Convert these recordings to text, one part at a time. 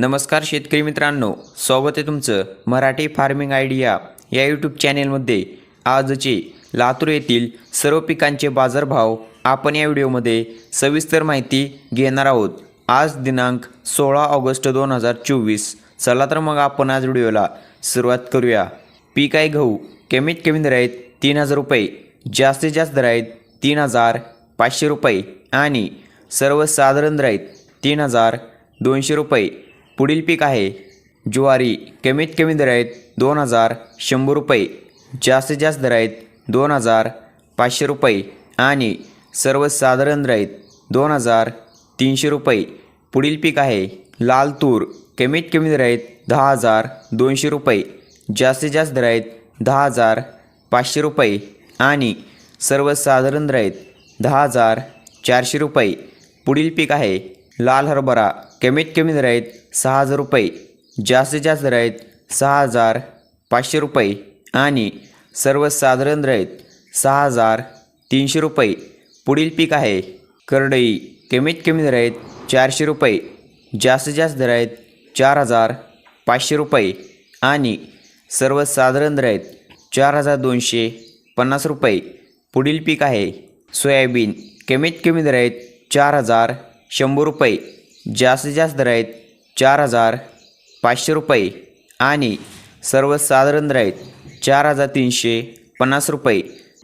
नमस्कार शेतकरी मित्रांनो स्वागत आहे तुमचं मराठी फार्मिंग आयडिया या यूट्यूब चॅनेलमध्ये. आजचे लातूर येथील सर्व पिकांचे बाजारभाव आपण या व्हिडिओमध्ये सविस्तर माहिती घेणार आहोत. आज दिनांक सोळा ऑगस्ट दोन हजार चोवीस. चला तर मग आपण आज व्हिडिओला सुरुवात करूया. पीक आहे गहू कमीत कमी दर आहेत तीन हजार रुपये जास्तीत जास्त दर आहेत तीन हजार पाचशे रुपये आणि सर्वसाधारण दर आहेत तीन हजार दोनशे रुपये. पुढील पीक आहे. ज्वारी कमीत कमी दर आहेत दोन हजार शंभर रुपये जास्तीत जास्त दर आहेत दोन हजार पाचशे रुपये आणि सर्वसाधारण दर आहेत दोन हजार तीनशे रुपये. पुढील पीक आहे. लाल तूर कमीत कमी दर आहेत दहा हजार दोनशे रुपये जास्तीत जास्त दर आहेत दहा हजार पाचशे रुपये आणि सर्वसाधारण दर आहेत दहा हजार चारशे रुपये. पुढील पीक आहे. लाल हरभरा कमीत कमी दर आहेत सहा हजार रुपये जास्तीत जास्त दर आहेत सहा हजार पाचशे रुपये आणि सर्वसाधारण दर आहेत सहा हजार तीनशे रुपये. पुढील पीक आहे करडई कमीत कमी दर आहेत चारशे रुपये जास्तीत जास्त दर आहेत चार हजार पाचशे रुपये आणि सर्वसाधारण दर आहेत चार हजार दोनशे पन्नास रुपये. पुढील पीक आहे सोयाबीन कमीत कमी दर आहेत चार हजार शंभर रुपये. जास्तीत जास्त दर आहेत चार हजार पाचशे रुपये आणि सर्वसाधारण दर आहेत चार हजार तीनशे पन्नास रुपये.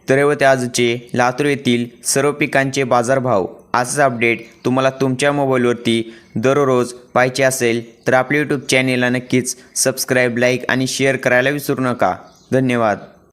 तर व आजचे लातूर येथील सर्व पिकांचे बाजारभाव. आजचा अपडेट तुम्हाला तुमच्या मोबाईलवरती दररोज पाहिजे असेल तर आपल्या यूट्यूब चॅनेलला नक्कीच सबस्क्राईब लाईक आणि शेअर करायला विसरू नका. धन्यवाद.